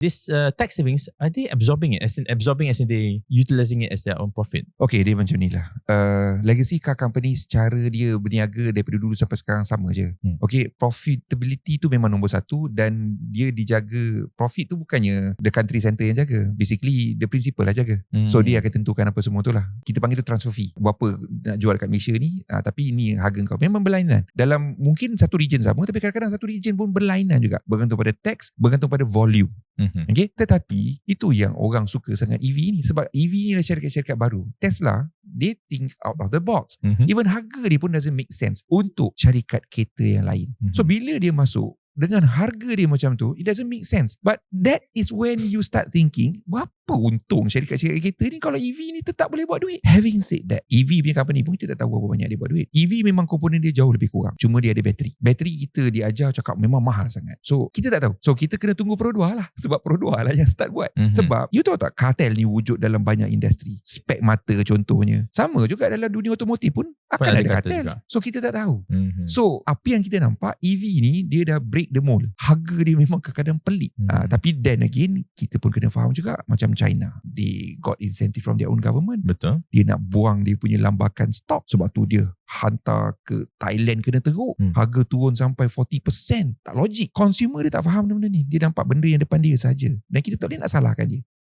this uh, tax savings are they absorbing it as in absorbing as in they utilizing it as their own profit? Okay, dia macam ni lah. Uh, legacy car company secara dia berniaga daripada dulu sampai sekarang sama je. Hmm. Okay, profitability tu memang nombor satu dan dia dijaga, profit tu bukannya the country center yang jaga. Basically, the principal lah jaga. Hmm. So dia akan tentukan apa semua tu lah. Kita panggil tu transfer fee. Berapa nak jual kat Malaysia ni, uh, tapi ini harga kau. Memang berlainan. Dalam mungkin satu region sama, tapi kadang-kadang satu region pun berlainan juga. Bergantung pada tax, bergantung pada volume. Mhm. Okay? Tetapi itu yang orang suka sangat EV ni sebab EV ni adalah syarikat-syarikat baru. Tesla, they think out of the box. Mhm. Even harga dia pun doesn't make sense untuk syarikat kereta yang lain. Mhm. So bila dia masuk dengan harga dia macam tu, it doesn't make sense. But that is when you start thinking, berapa untung syarikat-syarikat kereta ni kalau EV ni tetap boleh buat duit. Having said that, EV punya company pun kita tak tahu berapa banyak dia buat duit. EV memang komponen dia jauh lebih kurang. Cuma dia ada bateri. Bateri kita diajar cakap memang mahal sangat. So kita tak tahu. So kita kena tunggu Pro 2 lah. Sebab Pro 2 lah yang start buat. Mhm. Sebab you tahu tak kartel ni wujud dalam banyak industri. Spek mata contohnya. Sama juga dalam dunia otomotif pun akan ada ada kartel juga. So kita tak tahu. Mhm. So apa yang kita nampak EV ni dia dah break the mold. Harga dia memang kadang-kadang pelik. Hmm. Ah, tapi then again kita pun kena faham juga macam China. They got incentive from their own government. Betul. Dia nak buang dia punya lambakan stok sebab tu dia hantar ke Thailand kena teruk. Hmm. Harga turun sampai 40%. Tak logik. Consumer dia tak faham benda-benda ni. Dia nampak benda yang depan dia saja. Dan kita tak boleh nak salahkan dia.